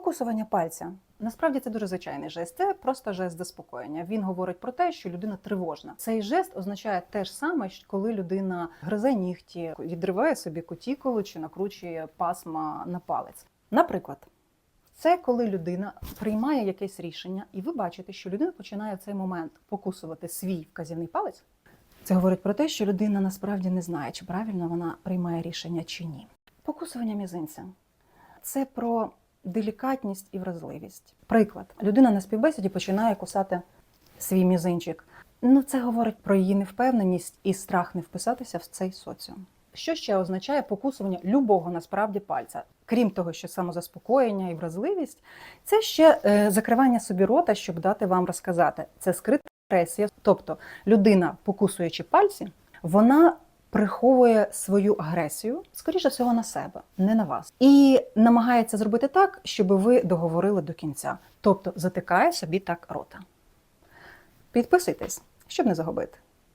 Покусування пальця. Насправді це дуже звичайний жест. Це просто жест заспокоєння. Він говорить про те, що людина тривожна. Цей жест означає те ж саме, коли людина гризе нігті, відриває собі кутікулу чи накручує пасма на палець. Наприклад, це коли людина приймає якесь рішення, і ви бачите, що людина починає в цей момент покусувати свій вказівний палець. Це говорить про те, що людина насправді не знає, чи правильно вона приймає рішення чи ні. Покусування мізинця це про делікатність і вразливість. Приклад, людина на співбесіді починає кусати свій мізинчик. Ну, це говорить про її невпевненість і страх не вписатися в цей соціум. Що ще означає покусування любого насправді пальця? Крім того, що самозаспокоєння і вразливість, це ще е, закривання собі рота, щоб дати вам розказати. Це скрита агресія. Тобто людина, покусуючи пальці, вона приховує свою агресію, скоріше всього, на себе, не на вас, і намагається зробити так, щоб ви договорили до кінця. Тобто затикає собі так рота. Підписуйтесь, щоб не загубити.